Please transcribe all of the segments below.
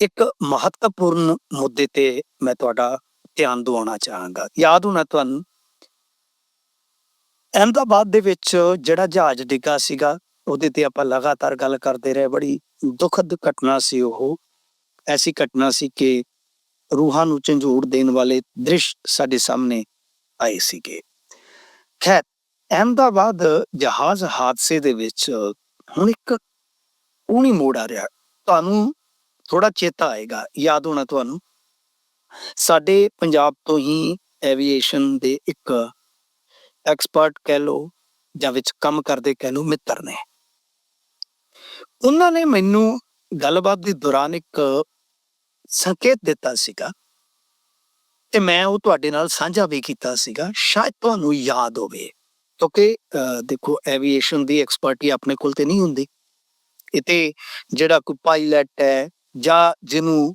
ਇੱਕ ਮਹੱਤਵਪੂਰਨ ਮੁੱਦੇ ਤੇ ਮੈਂ ਤੁਹਾਡਾ ਧਿਆਨ ਦਿਵਾਉਣਾ ਚਾਹਾਂਗਾ। ਯਾਦ ਹੋਣਾ ਤੁਹਾਨੂੰ, ਅਹਿਮਦਾਬਾਦ ਦੇ ਵਿੱਚ ਜਿਹੜਾ ਜਹਾਜ਼ ਡਿੱਗਾ ਸੀਗਾ, ਉਹਦੇ ਤੇ ਆਪਾਂ ਲਗਾਤਾਰ ਗੱਲ ਕਰਦੇ ਰਹੇ। ਬੜੀ ਦੁਖਦ ਘਟਨਾ ਸੀ ਉਹ। ਐਸੀ ਘਟਨਾ ਸੀ ਕਿ ਰੂਹਾਂ ਨੂੰ ਝੰਜੋੜ ਦੇਣ ਵਾਲੇ ਦ੍ਰਿਸ਼ ਸਾਡੇ ਸਾਹਮਣੇ ਆਏ ਸੀਗੇ। ਖੈਰ, ਅਹਿਮਦਾਬਾਦ ਜਹਾਜ਼ ਹਾਦਸੇ ਦੇ ਵਿੱਚ ਹੁਣ ਇੱਕ ਉਹਨੀ ਮੋੜ ਆ ਰਿਹਾ। ਤੁਹਾਨੂੰ ਥੋੜਾ ਚੇਤਾ ਆਏਗਾ ਯਾਦ ਹੋਣਾ ਤੁਹਾਨੂੰ। ਸਾਡੇ ਪੰਜਾਬ ਤੋਂ ਹੀ ਐਵੀਏਸ਼ਨ ਦੇ ਇੱਕ ਐਕਸਪਰਟ ਕਹਿ ਲੋ ਜਾਂ ਵਿੱਚ ਕੰਮ ਕਰਦੇ ਕਹਿ ਲੋ ਮਿੱਤਰ ਨੇ। ਉਹਨਾਂ ਨੇ ਮੈਨੂੰ ਗੱਲਬਾਤ ਦੇ ਦੌਰਾਨ ਇੱਕ ਸੰਕੇਤ ਦਿੱਤਾ ਸੀਗਾ ਤੇ ਮੈਂ ਉਹ ਤੁਹਾਡੇ ਨਾਲ ਸਾਂਝਾ ਵੀ ਕੀਤਾ ਸੀਗਾ ਸ਼ਾਇਦ ਤੁਹਾਨੂੰ ਯਾਦ ਹੋਵੇ। ਕਿਉਂਕਿ ਅਹ, ਦੇਖੋ ਐਵੀਏਸ਼ਨ ਦੀ ਐਕਸਪਰਟੀ ਆਪਣੇ ਕੋਲ ਤੇ ਨਹੀਂ ਹੁੰਦੀ। ਇਹ ਤੇ ਜਿਹੜਾ ਕੋਈ ਪਾਇਲਟ ਹੈ ਜਾਂ ਜਿਹਨੂੰ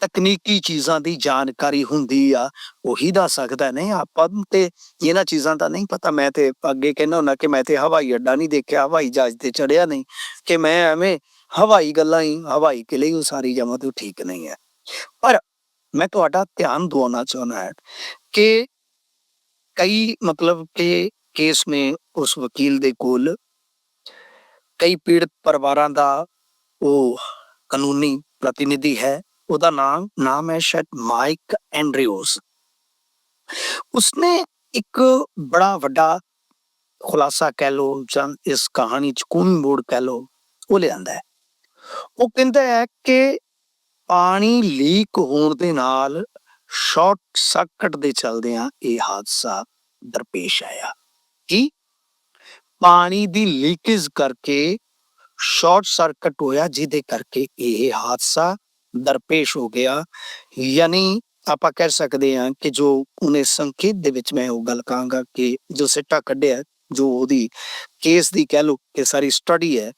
ਤਕਨੀਕੀ ਚੀਜ਼ਾਂ ਦੀ ਜਾਣਕਾਰੀ ਹੁੰਦੀ ਆ, ਉਹੀ ਦੱਸ ਸਕਦਾ। ਨਹੀਂ, ਆਪਾਂ ਤੇ ਇਹਨਾਂ ਚੀਜ਼ਾਂ ਦਾ ਨਹੀਂ ਪਤਾ। ਮੈਂ ਤੇ ਅੱਗੇ ਕਹਿੰਦਾ ਹੁੰਦਾ ਕਿ ਮੈਂ ਤੇ ਹਵਾਈ ਅੱਡਾ ਨਹੀਂ ਦੇਖਿਆ, ਹਵਾਈ ਜਹਾਜ਼ ਤੇ ਚੜਿਆ ਨਹੀਂ। ਕਿ ਮੈਂ ਐਵੇਂ ਹਵਾਈ ਗੱਲਾਂ ਹੀ, ਹਵਾਈ ਕਿਲੇ ਹੀ ਉਸਾਰੀ ਜਾਵਾਂ ਤੇ ਠੀਕ ਨਹੀਂ ਹੈ। ਪਰ ਮੈਂ ਤੁਹਾਡਾ ਧਿਆਨ ਦਵਾਉਣਾ ਚਾਹੁੰਦਾ ਹੈ ਕਿ ਕਈ ਮਤਲਬ ਕਿ ਕੇਸ ਨੇ ਉਸ ਵਕੀਲ ਦੇ ਕੋਲ। ਕਈ ਪੀੜਤ ਪਰਿਵਾਰਾਂ ਦਾ ਉਹ ਕਾਨੂੰਨੀ ਪ੍ਰਤੀਨਿਧੀ ਹੈ। ਉਹਦਾ ਨਾਮ ਨਾਮ ਹੈ ਸ਼ਾਇਦ ਮਾਈਕ ਐਂਡਰਿਊਸ ਉਸਨੇ ਇੱਕ ਬੜਾ ਵੱਡਾ ਖੁਲਾਸਾ ਕਹਿ ਲੋ ਜਾਂ ਇਸ ਕਹਾਣੀ ਚ ਕੋਈ ਮੋੜ ਕਹਿ ਲੋ ਉਹ ਲਿਆਂਦਾ ਹੈ। ਉਹ ਕਹਿੰਦਾ ਹੈ ਕਿ ਪਾਣੀ ਲੀਕ ਹੋਣ ਦੇ ਨਾਲ ਸ਼ਾਰਟ ਸਰਕਟ ਦੇ ਚਲਦਿਆਂ ਇਹ ਹਾਦਸਾ ਦਰਪੇਸ਼ ਆਇਆ। ਕਿ? ਪਾਣੀ ਦੀ ਲੀਕੇਜ ਕਰਕੇ ਸ਼ਾਰਟ ਸਰਕਟ ਹੋਇਆ, ਜਿਹਦੇ ਕਰਕੇ ਇਹ ਹਾਦਸਾ ਦਰਪੇਸ਼ ਹੋ ਗਿਆ। ਯਾਨੀ ਆਪਾਂ ਕਹਿ ਸਕਦੇ ਹਾਂ ਕਿ ਜੋ ਉਹਨੇ ਸੰਕੇਤ ਦੇ ਵਿੱਚ ਮੈਂ ਉਹ ਗੱਲ ਕਹਾਂਗਾ ਕਿ ਜੋ ਸਿੱਟਾ ਕੱਢਿਆ, ਜੋ ਉਹਦੀ ਕੇਸ ਦੀ ਕਹਿ ਲੋ ਕਿ ਸਾਰੀ ਸਟੱਡੀ ਹੈ,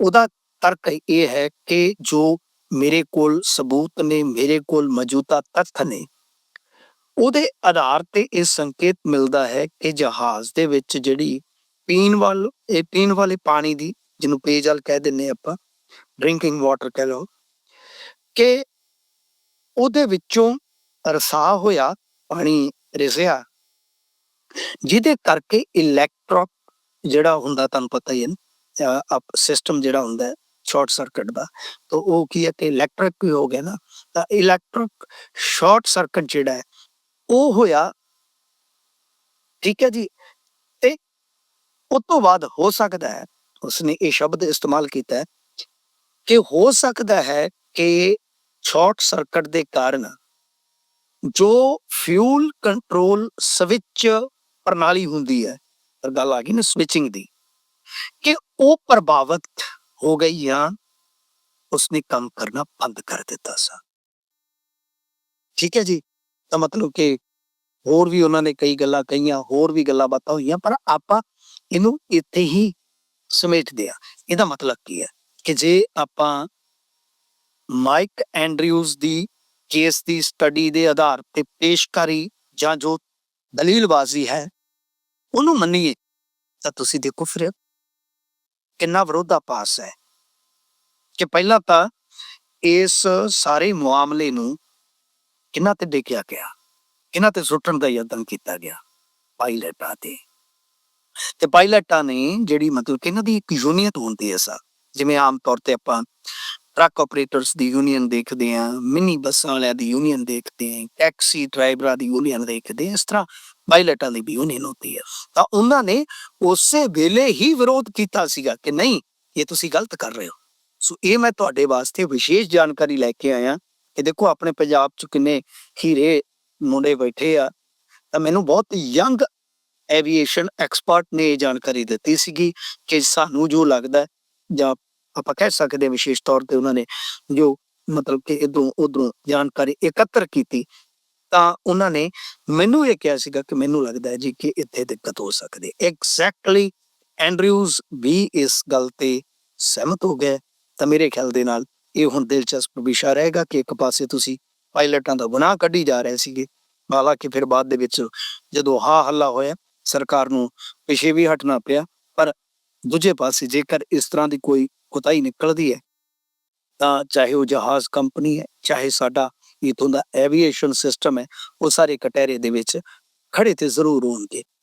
ਉਹਦਾ ਤਰਕ ਇਹ ਹੈ ਕਿ ਜੋ ਮੇਰੇ ਕੋਲ ਸਬੂਤ ਨੇ, ਮੇਰੇ ਕੋਲ ਮੌਜੂਦਾ ਤੱਥ ਨੇ, ਉਹਦੇ ਆਧਾਰ ਤੇ ਇਹ ਸੰਕੇਤ ਮਿਲਦਾ ਹੈ ਕਿ ਜਹਾਜ਼ ਦੇ ਵਿੱਚ ਜਿਹੜੀ ਪੀਣ ਵਾਲ, ਇਹ ਪੀਣ ਵਾਲੇ ਪਾਣੀ ਦੀ ਜਿਹਨੂੰ ਪੇਜਲ ਕਹਿ ਦਿੰਨੇ ਆਪਾਂ ਡਰਿੰਕਿੰਗ ਵਾਟਰ ਕਹਿ ਲਓ, ਕਿ ਉਹਦੇ ਵਿੱਚੋਂ ਰਸਾ ਹੋਇਆ, ਪਾਣੀ ਰਿਸਿਆ, ਜਿਹਦੇ ਕਰਕੇ ਇਲੈਕਟ੍ਰੋ ਜਿਹੜਾ ਹੁੰਦਾ ਤੁਹਾਨੂੰ ਪਤਾ ਹੀ ਹੈ ਅਪ ਸਿਸਟਮ ਜਿਹੜਾ ਹੁੰਦਾ ਸ਼ਾਰਟ ਸਰਕਟ ਦਾ, ਤਾਂ ਉਹ ਕੀ ਹੈ ਕਿ ਇਲੈਕਟ੍ਰਿਕ ਹੋ ਗਿਆ ਨਾ, ਤਾਂ ਇਲੈਕਟ੍ਰਿਕ ਸ਼ਾਰਟ ਸਰਕਟ ਜਿਹੜਾ ਹੈ, ਉਹ ਹੋਇਆ, ਠੀਕ ਹੈ ਜੀ, ਤੇ ਉਸ ਤੋਂ ਬਾਅਦ ਹੋ ਸਕਦਾ ਹੈ ਉਸਨੇ ਇਹ ਸ਼ਬਦ ਇਸਤੇਮਾਲ ਕੀਤਾ ਕਿ ਹੋ ਸਕਦਾ ਹੈ ਕਿ ਸ਼ਾਰਟ ਸਰਕਟ ਦੇ ਕਾਰਨ ਜੋ ਫਿਊਲ ਕੰਟਰੋਲ ਸਵਿਚ ਪ੍ਰਣਾਲੀ ਹੁੰਦੀ ਹੈ, ਪਰ ਗੱਲ ਆ ਗਈ ਨਾ ਸਵਿਚਿੰਗ ਦੀ, ਕਿ ਉਹ ਪ੍ਰਭਾਵਿਤ ਹੋ ਗਈ ਜਾਂ ਉਸਨੇ ਕੰਮ ਕਰਨਾ ਬੰਦ ਕਰ ਦਿੱਤਾ ਸਾ। ਠੀਕ ਹੈ ਜੀ, ਤਾਂ ਮਤਲਬ ਕਿ ਹੋਰ ਵੀ ਉਹਨਾਂ ਨੇ ਕਈ ਗੱਲਾਂ ਕਹੀਆਂ, ਹੋਰ ਵੀ ਗੱਲਾਂ ਬਾਤਾਂ ਹੋਈਆਂ, ਪਰ ਆਪਾਂ ਇਹਨੂੰ ਇੱਥੇ ਹੀ ਸਮੇਟਦੇ ਆ। ਇਹਦਾ ਮਤਲਬ ਕੀ ਹੈ ਕਿ ਜੇ ਆਪਾਂ ਮਾਈਕ ਐਂਡਰਿਊਜ਼ ਦੀ ਕੇਸ ਦੀ ਸਟੱਡੀ ਦੇ ਆਧਾਰ ਤੇ ਪੇਸ਼ਕਾਰੀ ਜਾਂ ਜੋ ਦਲੀਲਬਾਜ਼ੀ ਹੈ, ਉਹਨੂੰ ਮੰਨੀਏ, ਤਾਂ ਤੁਸੀਂ ਦੇਖੋ ਫਿਰ ਕਿੰਨਾ ਵਿਰੋਧਾਭਾਸ ਹੈ। ਕਿ ਪਹਿਲਾਂ ਤਾਂ ਇਸ ਸਾਰੇ ਮਾਮਲੇ ਨੂੰ ਕਿੰਨਾ ਤੇ ਡੇਕਿਆ ਗਿਆ ਕਿਹਨਾਂ ਤੇ ਸੁੱਟਣ ਦਾ ਯਤਨ ਕੀਤਾ ਗਿਆ, ਪਾਇਲਟਾਂ ਤੇ। ਤੇ ਪਾਇਲਟਾਂ ਨੇ ਜਿਹੜੀ ਮਤਲਬ ਕਿ ਇਹਨਾਂ ਦੀ ਇੱਕ ਯੂਨੀਅਨ ਹੁੰਦੀ ਹੈ ਸਾ ਜਿਵੇਂ ਆਮ ਤੌਰ ਤੇ ਆਪਾਂ ਟਰੱਕ ਆਪਰੇਟਰਸ ਦੀ ਯੂਨੀਅਨ ਦੇਖਦੇ ਆ ਮਿੰਨੀ ਬੱਸਾਂ ਵਾਲਿਆਂ ਦੀ ਯੂਨੀਅਨ ਦੇਖਦੇ ਆ ਟੈਕਸੀ ਡਰਾਈਵਰਾਂ ਦੀ ਯੂਨੀਅਨ ਦੇਖਦੇ ਆ ਇਸ ਤਰ੍ਹਾਂ ਪਾਇਲਟਾਂ ਦੀ ਵੀ ਯੂਨੀਅਨ ਹੁੰਦੀ ਹੈ। ਤਾਂ ਉਹਨਾਂ ਨੇ ਉਸੇ ਵੇਲੇ ਹੀ ਵਿਰੋਧ ਕੀਤਾ ਸੀਗਾ ਕਿ ਨਹੀਂ, ਇਹ ਤੁਸੀਂ ਗਲਤ ਕਰ ਰਹੇ ਹੋ। ਸੋ ਇਹ ਮੈਂ ਤੁਹਾਡੇ ਵਾਸਤੇ ਵਿਸ਼ੇਸ਼ ਜਾਣਕਾਰੀ ਲੈ ਕੇ ਆਇਆ ਕਿ ਦੇਖੋ ਆਪਣੇ ਪੰਜਾਬ ਚ ਕਿੰਨੇ ਹੀਰੇ ਮੁੰਡੇ ਬੈਠੇ ਆ, ਤਾਂ ਮੈਨੂੰ ਬਹੁਤ ਯੰਗ ਐਵੀਏਸ਼ਨ ਐਕਸਪਰਟ ਨੇ ਇਹ ਜਾਣਕਾਰੀ ਦਿੱਤੀ ਸੀਗੀ ਕਿ ਸਾਨੂੰ ਜੋ ਲੱਗਦਾ ਜਾਂ ਆਪਾਂ ਕਹਿ ਸਕਦੇ ਹਾਂ ਵਿਸ਼ੇਸ਼ ਤੌਰ ਤੇ ਉਹਨਾਂ ਨੇ ਜੋ ਮਤਲਬ ਕਿ ਇਦੋਂ ਉਧਰੋਂ ਜਾਣਕਾਰੀ ਇਕੱਤਰ ਕੀਤੀ, ਤਾਂ ਉਹਨਾਂ ਨੇ ਮੈਨੂੰ ਇਹ ਕਿਹਾ ਸੀਗਾ ਕਿ ਮੈਨੂੰ ਲੱਗਦਾ ਹੈ ਜੀ ਕਿ ਇੱਥੇ ਦਿੱਕਤ ਹੋ ਸਕਦੀ ਹੈ। ਐਗਜ਼ੈਕਟਲੀ ਐਂਡਰਿਊਜ਼ ਵੀ ਇਸ ਗੱਲ ਤੇ ਸਹਿਮਤ ਹੋ ਗਿਆ ਤਾਂ ਮੇਰੇ ਖਿਆਲ ਦੇ ਨਾਲ ਇਹ ਹੁਣ ਦਿਲਚਸਪ ਵਿਸ਼ਾ ਰਹੇਗਾ ਕਿ ਇੱਕ ਪਾਸੇ ਤੁਸੀਂ ਪਾਇਲਟਾਂ ਦਾ ਗੁਨਾਹ ਕੱਢੀ ਜਾ ਰਹੇ ਸੀਗੇ, ਹਾਲਾਂਕਿ ਫਿਰ ਬਾਅਦ ਦੇ ਵਿੱਚ ਜਦੋਂ ਹਾ ਹੱਲਾ ਹੋਇਆ ਸਰਕਾਰ ਨੂੰ ਪਿੱਛੇ ਵੀ ਹਟਣਾ ਪਿਆ, ਪਰ ਦੂਜੇ ਪਾਸੇ ਜੇਕਰ ਇਸ ਤਰ੍ਹਾਂ ਦੀ ਕੋਈ ਕੁਤਾਈ ਨਿਕਲਦੀ ਹੈ, ਤਾਂ ਚਾਹੇ ਉਹ ਜਹਾਜ਼ ਕੰਪਨੀ ਹੈ, ਚਾਹੇ ਸਾਡਾ ਇਥੋਂ ਦਾ ਐਵੀਏਸ਼ਨ ਸਿਸਟਮ ਹੈ, ਉਹ ਸਾਰੇ ਕਟਹਿਰੇ ਦੇ ਵਿੱਚ ਖੜੇ ਤੇ ਜ਼ਰੂਰ ਹੋਣਗੇ।